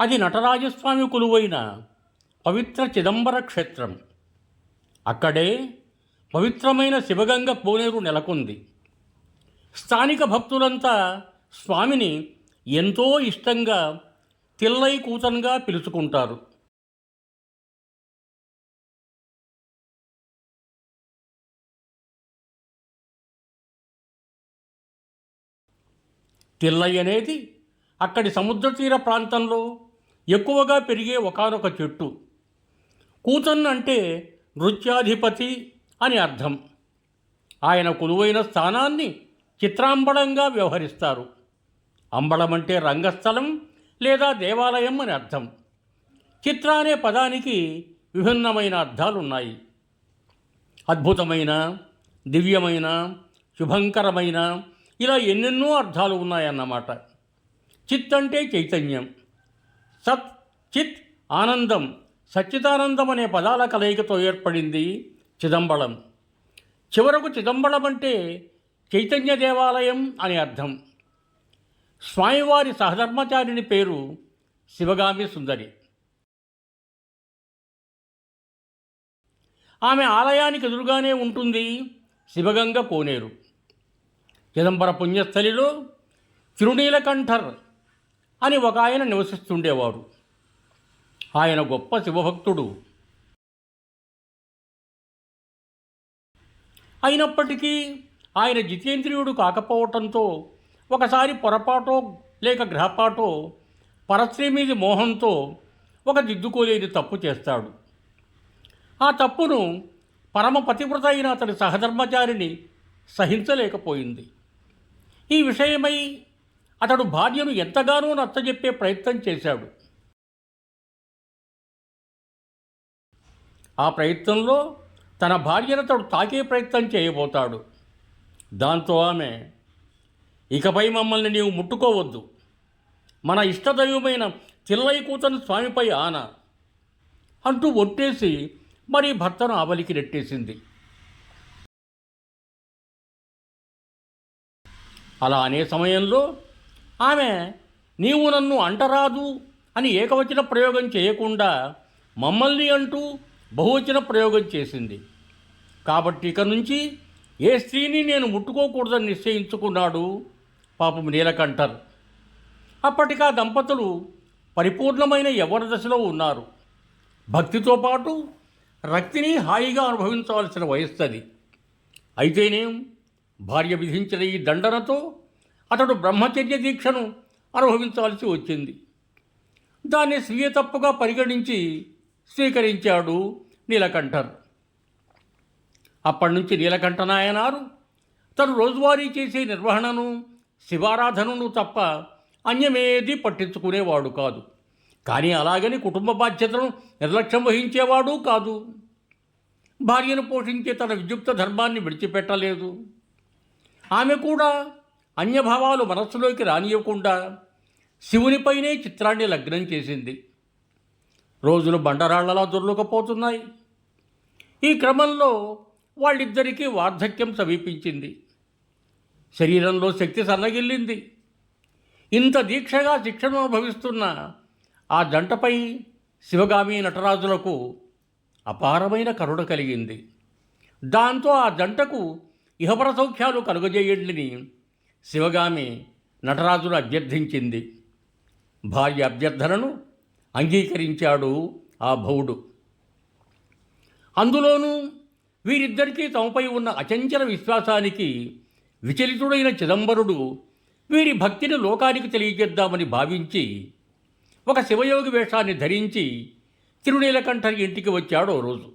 అది నటరాజస్వామి కొలువైన పవిత్ర చిదంబర క్షేత్రం. అక్కడే పవిత్రమైన శివగంగ పోనేరు నెలకొంది. స్థానిక భక్తులంతా స్వామిని ఎంతో ఇష్టంగా తిల్లై కూతన్గా పిలుచుకుంటారు. తిల్లై అనేది అక్కడి సముద్ర తీర ప్రాంతంలో ఎక్కువగా పెరిగే ఒకానొక చెట్టు. కూచన్ అంటే నృత్యాధిపతి అని అర్థం. ఆయన కొలువైన స్థానాన్ని చిత్రాంబడంగా వ్యవహరిస్తారు. అంబళం అంటే రంగస్థలం లేదా దేవాలయం అని అర్థం. చిత్ర అనే పదానికి విభిన్నమైన అర్థాలున్నాయి. అద్భుతమైన దివ్యమైన శుభంకరమైన ఇలా ఎన్నెన్నో అర్థాలు ఉన్నాయన్నమాట. చిత్ అంటే చైతన్యం. సత్ చిత్ ఆనందం. సచ్చిదానందం అనే పదాల కలయికతో ఏర్పడింది చిదంబరం చివరకు చిదంబరం అంటే చైతన్య దేవాలయం అని అర్థం. స్వామివారి సహధర్మచారిని పేరు శివగామి సుందరి. ఆమె ఆలయానికి ఎదురుగానే ఉంటుంది శివగంగ కోనేరు. చిదంబర పుణ్యస్థలిలో తిరునీలకంఠర్ అని ఒక ఆయన నివసిస్తుండేవారు ఆయన గొప్ప శివభక్తుడు. అయినప్పటికీ ఆయన జితేంద్రియుడు కాకపోవటంతో ఒకసారి పొరపాటో లేక గ్రహపాటో పరశ్రీ మీది మోహంతో ఒక దిద్దుకోలేని తప్పు చేస్తాడు. ఆ తప్పును పరమ పతివ్రత అయిన అతని సహధర్మచారిని సహించలేకపోయింది. ఈ విషయమై అతడు భార్యను ఎంతగానో నచ్చజెప్పే ప్రయత్నం చేశాడు. ఆ ప్రయత్నంలో తన భార్యను అతడు తాకే ప్రయత్నం చేయబోతాడు. దాంతో ఆమె ఇకపై మమ్మల్ని నీవు ముట్టుకోవద్దు. మన ఇష్టదైవమైన తిల్లై కూతని స్వామిపై ఆన అంటూ ఒట్టేసి మరి భర్తను ఆవలికి నెట్టేసింది. అలా అనే సమయంలో ఆమె నీవు నన్ను అంటరాదు అని ఏకవచన ప్రయోగం చేయకుండా మమ్మల్ని అంటూ బహువచన ప్రయోగం చేసింది. కాబట్టి ఇక నుంచి ఏ స్త్రీని నేను ముట్టుకోకూడదని నిశ్చయించుకున్నాడు? పాపం నీలకంఠర్. అప్పటికా దంపతులు పరిపూర్ణమైన యవ్వన దశలో ఉన్నారు. భక్తితో పాటు రక్తిని హాయిగా అనుభవించవలసిన వయస్సు అది అయితేనేం భార్య విధించిన ఈ దండనతో అతడు బ్రహ్మచర్య దీక్షను అనుభవించాల్సి వచ్చింది. దాన్ని స్వీయ తప్పుగా పరిగణించి స్వీకరించాడు నీలకంఠర్. అప్పటి నుంచి నీలకంఠ నాయనారు. తను రోజువారీ చేసే నిర్వహణను శివారాధనను తప్ప అన్యమేది పట్టించుకునేవాడు కాదు. కానీ అలాగని కుటుంబ బాధ్యతను నిర్లక్ష్యం వహించేవాడు కాదు. భార్యను పోషించే తన విద్యుక్త ధర్మాన్ని విడిచిపెట్టలేదు. ఆమె కూడా అన్యభావాలు మనస్సులోకి రానియకుండా శివునిపైనే చిత్రాన్ని లగ్నం చేసింది. రోజులు బండరాళ్ళలా దొర్లుకపోతున్నాయి. ఈ క్రమంలో వాళ్ళిద్దరికీ వార్ధక్యం సమీపించింది. శరీరంలో శక్తి సన్నగిల్లింది. ఇంత దీక్షగా శిక్షను అనుభవిస్తున్న ఆ జంటపై శివగామి నటరాజులకు అపారమైన కరుణ కలిగింది. దాంతో ఆ జంటకు ఇహపర సౌఖ్యాలు కలుగజేయండిని శివగామి నటరాజును అభ్యర్థించింది. భార్య అభ్యర్థనను అంగీకరించాడు ఆ భవుడు అందులోనూ వీరిద్దరికీ తమపై ఉన్న అచంచల విశ్వాసానికి విచలితుడైన చిదంబరుడు వీరి భక్తిని లోకానికి తెలియజేద్దామని భావించి ఒక శివయోగి వేషాన్ని ధరించి తిరునీలకంఠ ఇంటికి వచ్చాడు ఓ రోజు.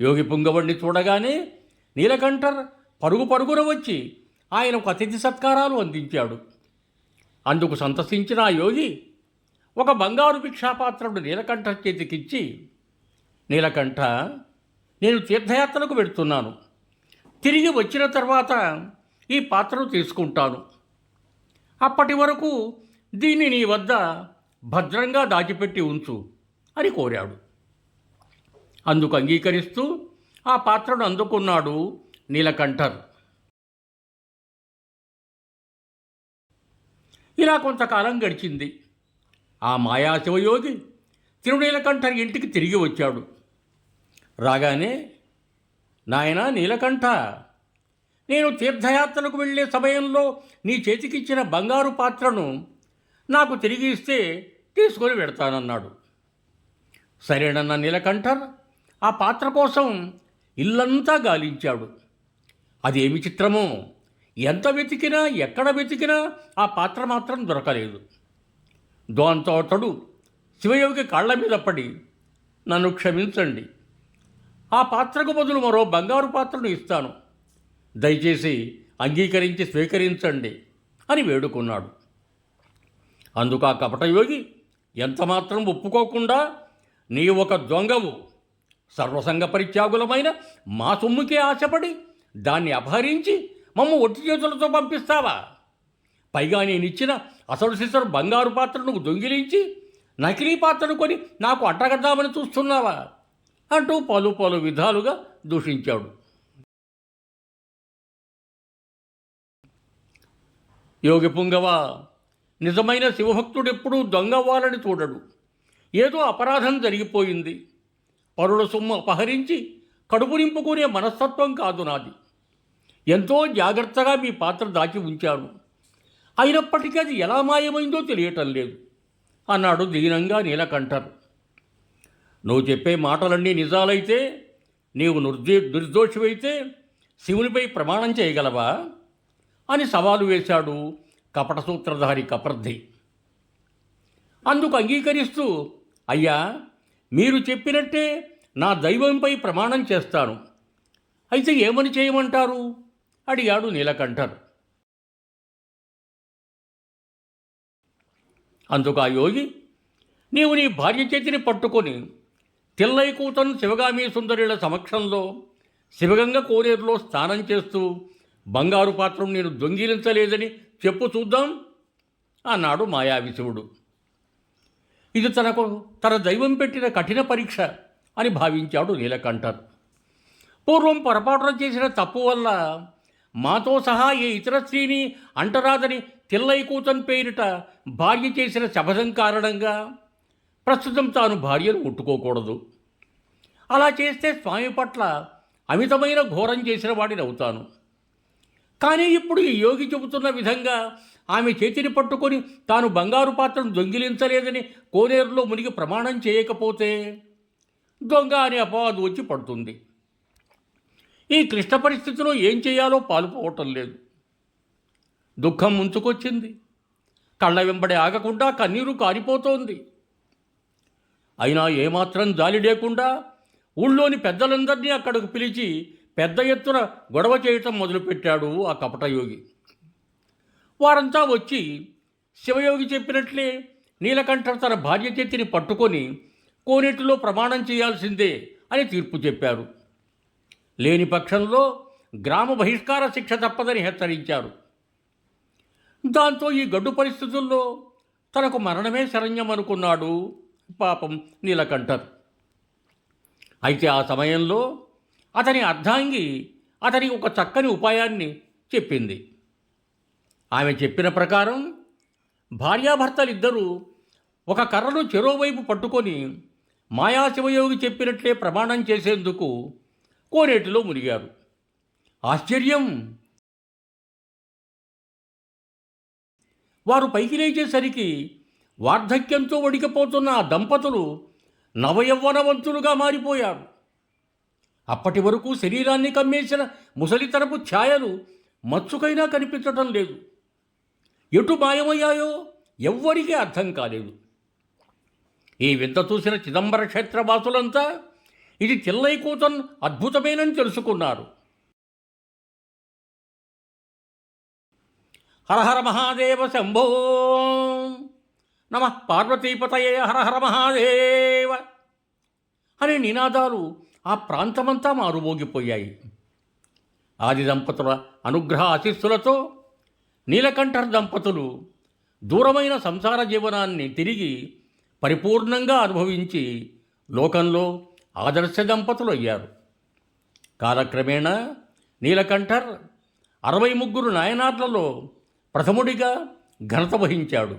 యోగి పుంగవణ్ణి చూడగానే నీలకంఠర్ పరుగు పరుగున వచ్చి ఆయనకు అతిథి సత్కారాలు అందించాడు. అందుకు సంతసించిన ఆ యోగి ఒక బంగారు భిక్షాపాత్రుడు నీలకంఠ చేతికిచ్చి నీలకంఠ నేను తీర్థయాత్రకు వెడుతున్నాను తిరిగి వచ్చిన తర్వాత ఈ పాత్రను తీసుకుంటాను. అప్పటి వరకు దీన్ని నీ వద్ద భద్రంగా దాచిపెట్టి ఉంచు అని కోరాడు. అందుకు అంగీకరిస్తూ ఆ పాత్రను అందుకున్నాడు నీలకంఠర్. ఇలా కొంతకాలం గడిచింది. ఆ మాయాశివయోగి తిరునీలకంఠర్ ఇంటికి తిరిగి వచ్చాడు. రాగానే నాయన నీలకంఠ నేను తీర్థయాత్రలకు వెళ్ళే సమయంలో నీ చేతికిచ్చిన బంగారు పాత్రను నాకు తిరిగి ఇస్తే తీసుకొని వెడతానన్నాడు. సరేనన్న నీలకంఠర్ ఆ పాత్ర కోసం ఇల్లంతా గాలించాడు. అదేమి చిత్రమో? ఎంత వెతికినా ఎక్కడ వెతికినా ఆ పాత్ర మాత్రం దొరకలేదు. దాంతో అతడు శివయోగి కాళ్ళ మీద పడి నన్ను క్షమించండి. ఆ పాత్రకు బదులు మరో బంగారు పాత్రను ఇస్తాను. దయచేసి అంగీకరించి స్వీకరించండి అని వేడుకున్నాడు. అందుకు ఆ కపటయోగి ఎంతమాత్రం ఒప్పుకోకుండా నీ ఒక దొంగవు. సర్వసంగ పరిత్యాగులమైన మా సొమ్ముకే ఆశపడి దాన్ని అపహరించి మమ్మ ఒట్టి చేతులతో పంపిస్తావా? పైగా నేనిచ్చిన అసలు సిసరు బంగారు పాత్రను దొంగిలించి నకిలీ పాత్రను కొని నాకు అట్టగద్దామని చూస్తున్నావా? అంటూ పలు పలు విధాలుగా దూషించాడు. యోగి పుంగవ నిజమైన శివభక్తుడెప్పుడూ దొంగవ్వాలని చూడడు. ఏదో అపరాధం జరిగిపోయింది. పరుల సొమ్ము అపహరించి కడుపు నింపుకునే మనస్తత్వం కాదు నాది. ఎంతో జాగ్రత్తగా మీ పాత్ర దాచి ఉంచాను. అయినప్పటికీ అది ఎలా మాయమైందో తెలియటం లేదు. అన్నాడు దీనంగా నీలకంఠర్ నువ్వు చెప్పే మాటలన్నీ నిజాలైతే నీవు నిర్దే నిర్దోషివైతే శివునిపై ప్రమాణం చేయగలవా? అని సవాలు వేశాడు కపట సూత్రధారి కపర్ధి. అందుకు అంగీకరిస్తూ అయ్యా మీరు చెప్పినట్టే నా దైవంపై ప్రమాణం చేస్తాను. అయితే ఏమని చేయమంటారు? అడిగాడు నీలకంఠర్ అందుకు ఆ యోగి నీవు నీ భార్య చేతిని పట్టుకొని తిల్లైకూతన్ శివగామి సుందరుల సమక్షంలో శివగంగ కోనేరులో స్నానం చేస్తూ బంగారు పాత్రం నేను దొంగిలించలేదని చెప్పు చూద్దాం అన్నాడు మాయావిశివుడు ఇది తనకు తన దైవం పెట్టిన కఠిన పరీక్ష అని భావించాడు నీలకంఠర్ పూర్వం పొరపాటున చేసిన తప్పు వల్ల మాతో సహా ఏ ఇతర స్త్రీని అంటరాదని తిల్లై కూతన్ పేరిట భార్య చేసిన శపథం కారణంగా ప్రస్తుతం తాను భార్యను ముట్టుకోకూడదు. అలా చేస్తే స్వామి పట్ల అమితమైన ఘోరం చేసిన వాడిని అవుతాను. కానీ ఇప్పుడు ఈ యోగి చెబుతున్న విధంగా ఆమె చేతిని పట్టుకొని తాను బంగారు పాత్రను దొంగిలించలేదని కోనేరులో మునిగి ప్రమాణం చేయకపోతే దొంగ అనే అపవాదు వచ్చి పడుతుంది. ఈ క్లిష్ట పరిస్థితిలో ఏం చేయాలో పాలుపోవటం లేదు. దుఃఖం ముంచుకొచ్చింది. కళ్ళ వెంబడి ఆగకుండా కన్నీరు కారిపోతోంది. అయినా ఏమాత్రం జాలి లేకుండా ఊళ్ళోని పెద్దలందరినీ అక్కడికి పిలిచి పెద్ద ఎత్తున గొడవ చేయటం మొదలుపెట్టాడు ఆ కపటయోగి. వారంతా వచ్చి శివయోగి చెప్పినట్లే నీలకంఠ తన భార్య చేతిని పట్టుకొని కోనేటిలో ప్రమాణం చేయాల్సిందే అని తీర్పు చెప్పారు. లేని పక్షంలో గ్రామ బహిష్కార శిక్ష తప్పదని హెచ్చరించారు. దాంతో ఈ గడ్డు పరిస్థితుల్లో తనకు మరణమే శరణ్యం అనుకున్నాడు పాపం నీలకంఠర్ అయితే ఆ సమయంలో అతని అర్ధాంగి అతనికి ఒక చక్కని ఉపాయాన్ని చెప్పింది. ఆమె చెప్పిన ప్రకారం భార్యాభర్తలిద్దరూ ఒక కర్రను చెరోవైపు పట్టుకొని మాయాశివయోగి చెప్పినట్లే ప్రమాణం చేసేందుకు కోనేటిలో మునిగారు. ఆశ్చర్యం! వారు పైకి లేచేసరికి వార్ధక్యంతో వడికిపోతున్న ఆ దంపతులు నవయవ్వనవంతులుగా మారిపోయారు. అప్పటి వరకు శరీరాన్ని కమ్మేసిన ముసలితరపు ఛాయలు మచ్చుకైనా కనిపించటం లేదు. ఎటు మాయమయ్యాయో ఎవ్వరికీ అర్థం కాలేదు. ఈ వింత చూసిన చిదంబర క్షేత్రవాసులంతా ఇది తిల్లైకూతన్ అద్భుతమేనని తెలుసుకున్నారు. హరహర మహాదేవ శంభో నమ పార్వతీపతయే హరహర మహాదేవ అనే నినాదాలు ఆ ప్రాంతమంతా మారుమోగిపోయాయి. ఆది దంపతుల అనుగ్రహ ఆశీస్సులతో నీలకంఠర్ దంపతులు దూరమైన సంసార జీవనాన్ని తిరిగి పరిపూర్ణంగా అనుభవించి లోకంలో ఆదర్శ దంపతులు అయ్యారు కాలక్రమేణా నీలకంఠర్ అరవై ముగ్గురు నాయనార్లలో ప్రథముడిగా ఘనత వహించాడు.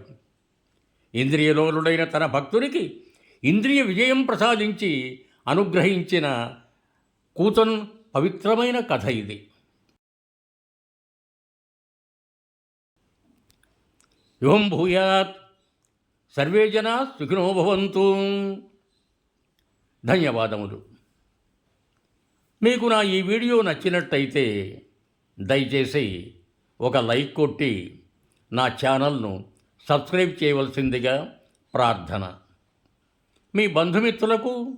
ఇంద్రియలోలుడైన తన భక్తునికి ఇంద్రియ విజయం ప్రసాదించి అనుగ్రహించిన కూతన్ పవిత్రమైన కథ ఇది. యువం భూయాత్ సర్వే జనా సుఖినో భవంతు. ధన్యవాదములు. మీకు నా ఈ వీడియో నచ్చినట్టయితే దయచేసి ఒక లైక్ కొట్టి నా ఛానల్ను సబ్స్క్రైబ్ చేయవలసిందిగా ప్రార్థన. మీ బంధుమిత్రులకు